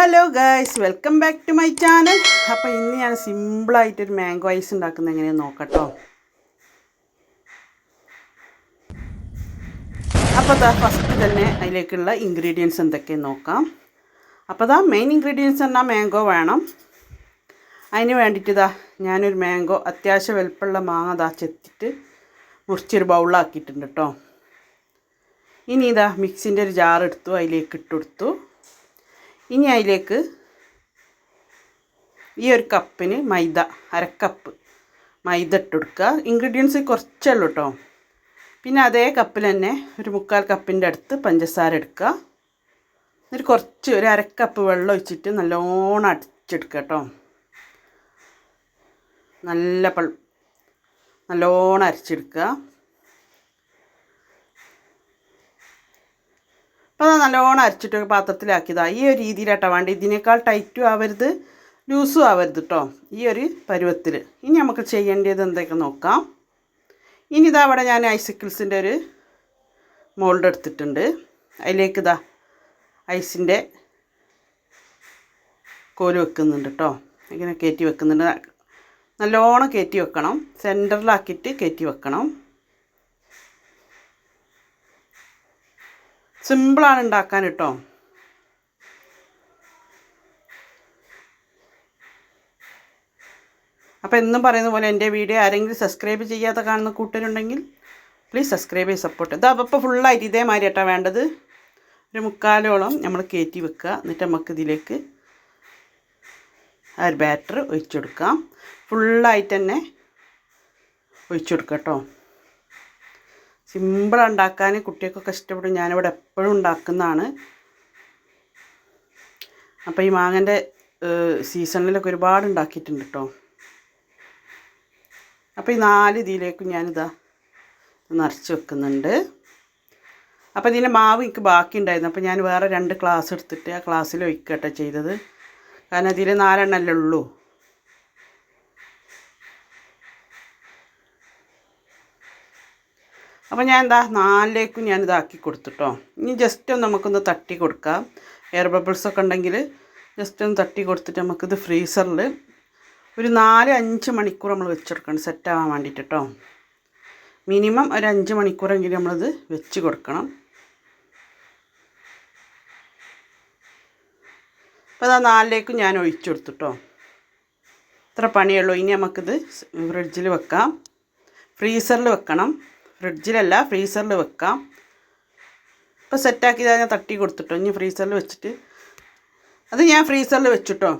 Hello guys welcome back to my channel അപ്പോൾ ഇന്ന് ഞാൻ സിമ്പിളായിട്ടൊരു മാംഗോ ഐസ് ഉണ്ടാക്കുന്നത് എങ്ങനെയാണെന്ന് നോക്കട്ടോ. അപ്പോൾ അതാ ഫസ്റ്റ് തന്നെ അതിലേക്കുള്ള ഇൻഗ്രീഡിയൻസ് എന്തൊക്കെയെന്ന് നോക്കാം. അപ്പോൾ അതാ മെയിൻ ഇൻഗ്രീഡിയൻസ് എന്നാൽ മാംഗോ വേണം. അതിന് വേണ്ടിയിട്ട് ഞാനൊരു മാംഗോ അത്യാവശ്യം വലുപ്പമുള്ള മാങ്ങ ഇതാ ചെത്തിട്ട് മുറിച്ചൊരു ബൗളാക്കിയിട്ടുണ്ട് കേട്ടോ ഇനി ഇതാ മിക്സിന്റെ ഒരു ജാർ എടുത്തു അതിലേക്ക് ഇട്ട് കൊടുത്തു. ഇനി അതിലേക്ക് ഈ ഒരു കപ്പിന് മൈദ അരക്കപ്പ് മൈദ ഇട്ട് കൊടുക്കുക ഇൻഗ്രീഡിയൻസ് കുറച്ചേ ഉള്ളൂ കേട്ടോ. പിന്നെ അതേ കപ്പിൽ തന്നെ ഒരു മുക്കാൽ കപ്പിന്റെ അടുത്ത് പഞ്ചസാര എടുക്കുക. എന്നിട്ട് കുറച്ച് ഒരു അരക്കപ്പ് വെള്ളം ഒഴിച്ചിട്ട് നല്ലോണം അടിച്ചെടുക്കുക കേട്ടോ. നല്ല പൾ നല്ലോണം അരച്ചെടുക്കുക. അപ്പോൾ നല്ലോണം അരച്ചിട്ട് പാത്രത്തിലാക്കിയതാണ് പാത്രത്തിലാക്കിയതാ. ഈ ഒരു രീതിയിലാട്ടോ വേണ്ട ഇതിനേക്കാൾ ടൈറ്റും ആവരുത് ലൂസും ആവരുത് കേട്ടോ ഈ ഒരു പരുവത്തിൽ ഇനി നമുക്ക് ചെയ്യേണ്ടത് എന്തൊക്കെ നോക്കാം. ഇനി ഇതാ അവിടെ ഞാൻ ഐസിക്കിൾസിന്റെ ഒരു മോൾഡ് എടുത്തിട്ടുണ്ട്. അതിലേക്ക് ഇതാ ഐസിന്റെ കോൽ വെക്കുന്നുണ്ട് കേട്ടോ ഇങ്ങനെ കയറ്റി വെക്കുന്നുണ്ട്. നല്ലോണം കയറ്റി വെക്കണം. സെന്ററിലാക്കിയിട്ട് കയറ്റി വെക്കണം. സിമ്പിളാണ് ഉണ്ടാക്കാൻ കേട്ടോ അപ്പോൾ എന്നും പറയുന്ന പോലെ എന്റെ വീഡിയോ ആരെങ്കിലും സബ്സ്ക്രൈബ് ചെയ്യാതെ കാണുന്ന കൂട്ടരുണ്ടെങ്കിൽ പ്ലീസ് സബ്സ്ക്രൈബ് ചെയ്ത് സപ്പോർട്ട് ഇത് അപ്പോൾ ഫുള്ളായിട്ട് ഇതേമാതിരി ഏട്ടാ വേണ്ടത്. ഒരു മുക്കാലോളം നമ്മൾ കയറ്റി വെക്കുക. എന്നിട്ട് നമുക്ക് ഇതിലേക്ക് ആ ഒരു ബാറ്റർ ഒഴിച്ചു കൊടുക്കാം ഫുള്ളായിട്ട് തന്നെ ഒഴിച്ചു കൊടുക്കാം കേട്ടോ സിമ്പിൾ ഉണ്ടാക്കാൻ കുട്ടികൾക്കൊക്കെ ഇഷ്ടപ്പെടും. ഞാനിവിടെ എപ്പോഴും ഉണ്ടാക്കുന്നതാണ്. അപ്പോൾ ഈ മാങ്ങന്റെ സീസണിലൊക്കെ ഒരുപാട് ഉണ്ടാക്കിയിട്ടുണ്ട് കേട്ടോ അപ്പോൾ ഈ നാല് ഇതിലേക്കും ഞാനിതാ നിറച്ച് വെക്കുന്നുണ്ട്. അപ്പോൾ ഇതിന്റെ മാവ് എനിക്ക് ബാക്കി ഉണ്ടായിരുന്നു അപ്പോൾ ഞാൻ വേറെ രണ്ട് ക്ലാസ് എടുത്തിട്ട് ആ ക്ലാസ്സിൽ ഒഴിക്കട്ടെ ചെയ്തത്. കാരണം ഇതിൽ നാലെണ്ണല്ലേ ഉള്ളൂ. അപ്പോൾ ഞാൻ എന്താ നാലിലേക്കും ഞാൻ ഇതാക്കി കൊടുത്തിട്ടോ. ഇനി ജസ്റ്റ് ഒന്ന് നമുക്കൊന്ന് തട്ടി കൊടുക്കാം. എയർ ബബിൾസ് ഒക്കെ ഉണ്ടെങ്കിൽ ജസ്റ്റ് ഒന്ന് തട്ടി കൊടുത്തിട്ട് നമുക്കിത് ഫ്രീസറിൽ ഒരു നാല് അഞ്ച് മണിക്കൂർ നമ്മൾ വെച്ചെടുക്കണം. സെറ്റാവാൻ വേണ്ടിയിട്ട് കേട്ടോ മിനിമം ഒരു അഞ്ച് മണിക്കൂറെങ്കിലും നമ്മളിത് വെച്ച് കൊടുക്കണം. അപ്പോൾ അതാ നാലിലേക്കും ഞാൻ ഒഴിച്ചു കൊടുത്തിട്ടോ. ഇത്ര പണിയുള്ളൂ ഇനി നമുക്കിത് ഫ്രിഡ്ജിൽ വെക്കാം. ഫ്രീസറിൽ വെക്കണം. ഫ്രിഡ്ജിലല്ല ഫ്രീസറിൽ വെക്കാം. ഇപ്പോൾ സെറ്റാക്കി ഞാൻ തട്ടി കൊടുത്തിട്ടോ ഇനി ഫ്രീസറിൽ വെച്ചിട്ട്. അത് ഞാൻ ഫ്രീസറിൽ വെച്ചിട്ടോ.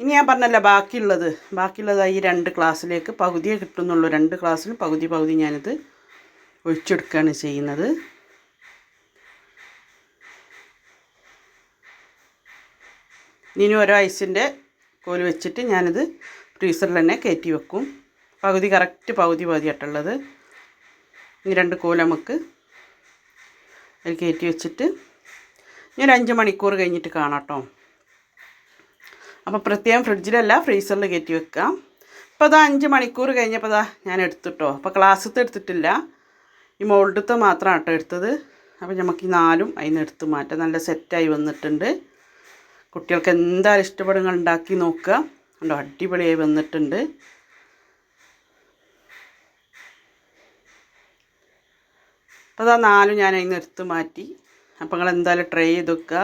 ഇനി ഞാൻ പറഞ്ഞല്ല ബാക്കിയുള്ളത്. ബാക്കിയുള്ളത് ഈ രണ്ട് ക്ലാസ്സിലേക്ക് പകുതിയെ കിട്ടുന്നുള്ളൂ. രണ്ട് ക്ലാസ്സിന് പകുതി പകുതി ഞാനിത് ഒഴിച്ചെടുക്കുകയാണ് ചെയ്യുന്നത്. ഇനി ഓരോ ഐസിന്റെ കോൽ വെച്ചിട്ട് ഞാനിത് ഫ്രീസറിൽ തന്നെ കയറ്റി വെക്കും. പകുതി കറക്റ്റ് പകുതി പകുതിയായിട്ടുള്ളത്. ഈ രണ്ട് കോല നമുക്ക് അതിൽ കയറ്റി വെച്ചിട്ട് ഞാൻ അഞ്ച് മണിക്കൂർ കഴിഞ്ഞിട്ട് കാണാം കേട്ടോ. അപ്പോൾ പ്രത്യേകം ഫ്രിഡ്ജിലല്ല ഫ്രീസറിൽ കയറ്റി വെക്കാം. അപ്പോൾ അതാ അഞ്ച് മണിക്കൂർ കഴിഞ്ഞപ്പോൾ അതാ ഞാൻ എടുത്തിട്ടോ അപ്പോൾ ക്ലാസ്സത്തെ എടുത്തിട്ടില്ല. ഈ മോൾഡത്തെ മാത്രമാണ് കേട്ടോ എടുത്തത്. അപ്പോൾ നമുക്ക് ഈ നാലും അതിന് എടുത്ത് മാറ്റാം. നല്ല സെറ്റായി വന്നിട്ടുണ്ട്. കുട്ടികൾക്ക് എന്തായാലും ഇഷ്ടപ്പെടുന്ന ഉണ്ടാക്കി നോക്കുക. കണ്ടോ അടിപൊളിയായി വന്നിട്ടുണ്ട്. അപ്പോൾ അതാ നാലും ഞാൻ അതിന് എടുത്ത് മാറ്റി. അപ്പോൾ നിങ്ങൾ എന്തായാലും ട്രൈ ചെയ്ത് വെക്കുക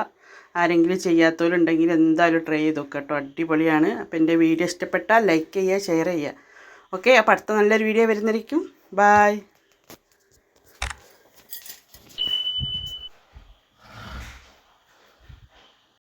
ആരെങ്കിലും ചെയ്യാത്തവരുണ്ടെങ്കിൽ എന്തായാലും ട്രൈ ചെയ്ത് നോക്കുക കേട്ടോ അടിപൊളിയാണ്. അപ്പോൾ എന്റെ വീഡിയോ ഇഷ്ടപ്പെട്ടാൽ ലൈക്ക് ചെയ്യുക ഷെയർ ചെയ്യുക. ഓക്കെ അപ്പോൾ അടുത്ത നല്ലൊരു വീഡിയോ വരുന്നതായിരിക്കും. ബായ്